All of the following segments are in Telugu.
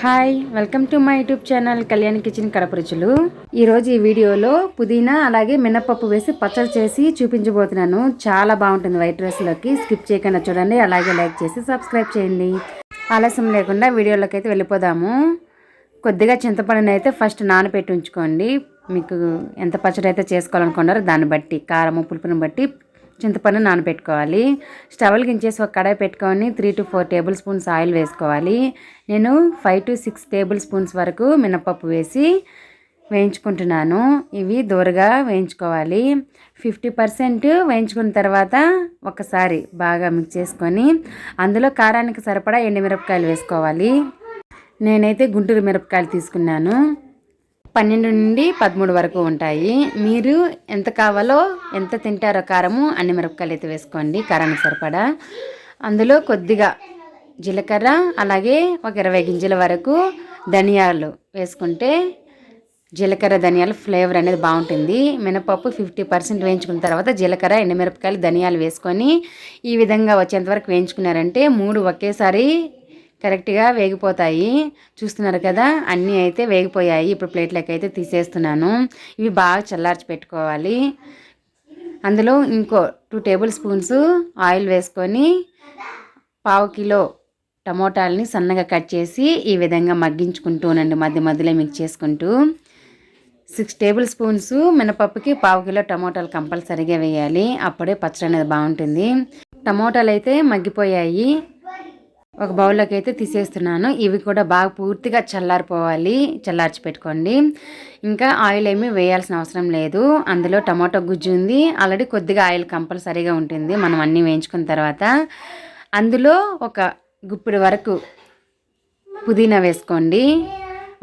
Hi welcome to my YouTube channel Kalyan kitchen Kadapa రుచులు ఈరోజు ఈ వీడియోలో పుదీనా అలాగే మినపప్పు వేసి పచ్చడి చేసి చూపించబోతున్నాను. చాలా బాగుంటుంది వైట్ రైస్లోకి. స్కిప్ చేయకుండా చూడండి అలాగే లైక్ చేసి సబ్స్క్రైబ్ చేయండి. ఆలస్యం లేకుండా వీడియోలోకి అయితే వెళ్ళిపోదాము. కొద్దిగా చింతపండుని అయితే ఫస్ట్ నానబెట్టి ఉంచుకోండి. మీకు ఎంత పచ్చడి అయితే చేసుకోవాలనుకున్నారో దాన్ని బట్టి కారము పులుపుని బట్టి చింతపండు నానబెట్టుకోవాలి. స్టవల్ గించేసి ఒక కడాయి పెట్టుకొని three to four tablespoons oil వేసుకోవాలి. నేను five to six tablespoons వరకు మినపప్పు వేసి వేయించుకుంటున్నాను. ఇవి దూరగా వేయించుకోవాలి. ఫిఫ్టీ పర్సెంట్ వేయించుకున్న తర్వాత ఒకసారి బాగా మిక్స్ చేసుకొని అందులో కారానికి సరిపడా ఎండుమిరపకాయలు వేసుకోవాలి. నేనైతే గుంటూరు మిరపకాయలు తీసుకున్నాను. పన్నెండు నుండి పదమూడు వరకు ఉంటాయి. మీరు ఎంత కావాలో ఎంత తింటారో కారము అన్ని మిరపకాయలు అయితే వేసుకోండి. కారానికి సరిపడా. అందులో కొద్దిగా జీలకర్ర అలాగే ఒక ఇరవై గింజల వరకు ధనియాలు వేసుకుంటే జీలకర్ర ధనియాలు ఫ్లేవర్ అనేది బాగుంటుంది. మినపప్పు ఫిఫ్టీ పర్సెంట్ వేయించుకున్న తర్వాత జీలకర్ర ఎండుమిరపకాయలు ధనియాలు వేసుకొని ఈ విధంగా వచ్చేంతవరకు వేయించుకున్నారంటే మూడు ఒకేసారి కరెక్ట్గా వేగిపోతాయి. చూస్తున్నారు కదా అన్నీ అయితే వేగిపోయాయి. ఇప్పుడు ప్లేట్లోకి అయితే తీసేస్తున్నాను. ఇవి బాగా చల్లార్చి పెట్టుకోవాలి. అందులో ఇంకో టూ టేబుల్ స్పూన్స్ ఆయిల్ వేసుకొని పావు కిలో టమోటాలని సన్నగా కట్ చేసి ఈ విధంగా మగ్గించుకుంటూనండి మధ్య మధ్యలో మిక్స్ చేసుకుంటూ. సిక్స్ టేబుల్ స్పూన్స్ మినపప్పుకి పావు కిలో టమోటాలు కంపల్సరీగా వేయాలి. అప్పుడే పచ్చడి అనేది బాగుంటుంది. టమోటాలు అయితే మగ్గిపోయాయి. ఒక బౌల్లోకి అయితే తీసేస్తున్నాను. ఇవి కూడా బాగా పూర్తిగా చల్లారిపోవాలి. చల్లార్చి పెట్టుకోండి ఇంకా ఆయిల్ ఏమీ వేయాల్సిన అవసరం లేదు. అందులో టమాటో గుజ్జు ఉంది. ఆల్రెడీ కొద్దిగా ఆయిల్ కంపల్సరీగా ఉంటుంది. మనం అన్నీ వేయించుకున్న తర్వాత అందులో ఒక గుప్పిడి వరకు పుదీనా వేసుకోండి.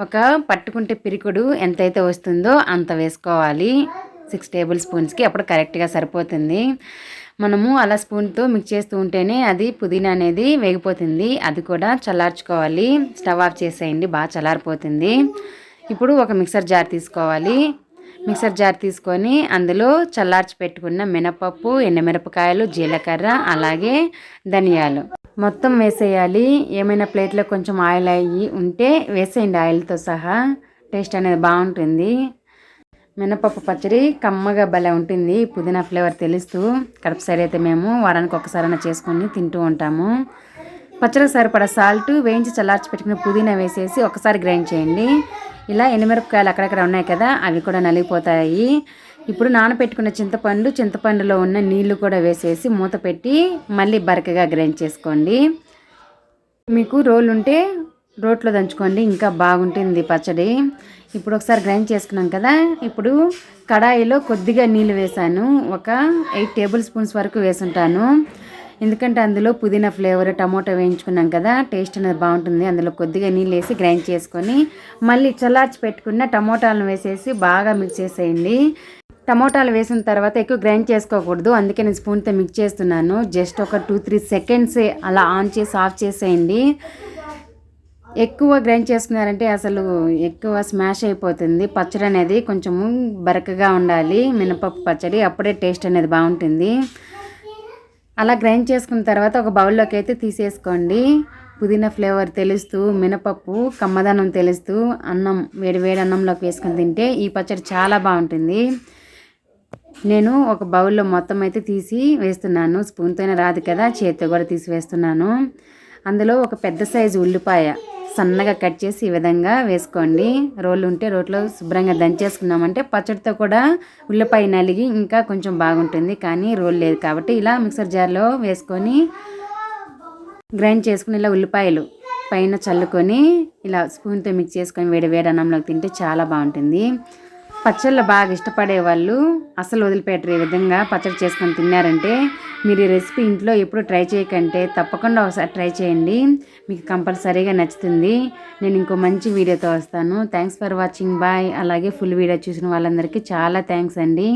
ఒక పట్టుకుంటే పిరికుడు ఎంతైతే వస్తుందో అంత వేసుకోవాలి. సిక్స్ టేబుల్ స్పూన్స్కి అప్పుడు కరెక్ట్గా సరిపోతుంది. మనము అలా స్పూన్తో మిక్స్ చేస్తూ ఉంటేనే అది పుదీనా అనేది వేగిపోతుంది. అది కూడా చల్లార్చుకోవాలి. స్టవ్ ఆఫ్ చేసేయండి బాగా చల్లారిపోతుంది. ఇప్పుడు ఒక మిక్సర్ జార్ తీసుకోవాలి. మిక్సర్ జార్ తీసుకొని అందులో చల్లార్చి పెట్టుకున్న మినపప్పు ఎండమిరపకాయలు జీలకర్ర అలాగే ధనియాలు. మొత్తం వేసేయాలి. ఏమైనా ప్లేట్లో కొంచెం ఆయిల్ అయ్యి ఉంటే వేసేయండి ఆయిల్తో సహా. టేస్ట్ అనేది బాగుంటుంది. మినపప్పు పచ్చడి కమ్మగా భలే ఉంటుంది. పుదీనా ఫ్లేవర్ తెలుస్తూ కడుపు సైడ్ అయితే మేము వారానికి ఒకసారైనా చేసుకొని తింటూ ఉంటాము. పచ్చడికి సరిపడా సాల్ట్ వేయించి చల్లార్చి పెట్టుకుని పుదీనా వేసేసి ఒకసారి గ్రైండ్ చేయండి. ఇలా ఎనిమిరపకాయలు అక్కడక్కడ ఉన్నాయి కదా అవి కూడా నలిగిపోతాయి. ఇప్పుడు నానబెట్టుకున్న చింతపండు చింతపండులో ఉన్న నీళ్ళు కూడా వేసేసి మూత పెట్టి మళ్ళీ బరకగా గ్రైండ్ చేసుకోండి. మీకు రోలు ఉంటే రోట్లో దంచుకోండి ఇంకా బాగుంటుంది పచ్చడి. ఇప్పుడు ఒకసారి గ్రైండ్ చేసుకున్నాం కదా ఇప్పుడు కడాయిలో కొద్దిగా నీళ్ళు వేసాను ఒక ఎయిట్ టేబుల్ స్పూన్స్ వరకు వేసుంటాను. ఎందుకంటే అందులో పుదీనా ఫ్లేవర్ టమోటా వేయించుకున్నాం కదా టేస్ట్ అనేది బాగుంటుంది. అందులో కొద్దిగా నీళ్ళు వేసి గ్రైండ్ చేసుకొని మళ్ళీ చల్లార్చి పెట్టుకున్న టమోటాలను వేసేసి బాగా మిక్స్ చేసేయండి. టమోటాలు వేసిన తర్వాత ఎక్కువ గ్రైండ్ చేసుకోకూడదు అందుకే నేను స్పూన్తో మిక్స్ చేస్తున్నాను. జస్ట్ ఒక టూ త్రీ సెకండ్సే అలా ఆన్ చేసి ఆఫ్ చేసేయండి. ఎక్కువ గ్రైండ్ చేసుకున్నారంటే అసలు ఎక్కువ స్మాష్ అయిపోతుంది. పచ్చడి అనేది కొంచెము బరకగా ఉండాలి. మినపప్పు పచ్చడి అప్పుడే టేస్ట్ అనేది బాగుంటుంది. అలా గ్రైండ్ చేసుకున్న తర్వాత ఒక బౌల్లోకి అయితే తీసేసుకోండి. పుదీనా ఫ్లేవర్ తెలుస్తూ మినపప్పు కమ్మదనం తెలుస్తూ అన్నం వేడి వేడి అన్నంలోకి వేసుకొని తింటే ఈ పచ్చడి చాలా బాగుంటుంది. నేను ఒక బౌల్లో మొత్తం అయితే తీసి వేస్తున్నాను. స్పూన్తోనే రాదు కదా చేతితో కూడా తీసి వేస్తున్నాను. అందులో ఒక పెద్ద సైజు ఉల్లిపాయ సన్నగా కట్ చేసి ఈ విధంగా వేసుకోండి. రోళ్ళు ఉంటే రోట్లో శుభ్రంగా దంచేసుకున్నామంటే పచ్చడితో కూడా ఉల్లిపాయ నలిగి ఇంకా కొంచెం బాగుంటుంది. కానీ రోల్ లేదు కాబట్టి ఇలా మిక్సర్ జార్లో వేసుకొని గ్రైండ్ చేసుకుని ఇలా ఉల్లిపాయలు పైన చల్లుకొని ఇలా స్పూన్తో మిక్స్ చేసుకొని వేడి వేడి అన్నంలోకి తింటే చాలా బాగుంటుంది. పచ్చళ్ళు బాగా ఇష్టపడే వాళ్ళు అసలు వదిలిపెట్టరు ఈ విధంగా పచ్చడి చేసుకొని తిన్నారంటే మీరు ఈ రెసిపీ ఇంట్లో ఎప్పుడు ట్రై చేయకంటే తప్పకుండా ఒకసారి ట్రై చేయండి. మీకు కంపల్సరీగా నచ్చుతుంది. నేను ఇంకో మంచి వీడియోతో వస్తాను. థ్యాంక్స్ ఫర్ వాచింగ్ బాయ్ అలాగే ఫుల్ వీడియో చూసిన వాళ్ళందరికీ చాలా థ్యాంక్స్ అండి.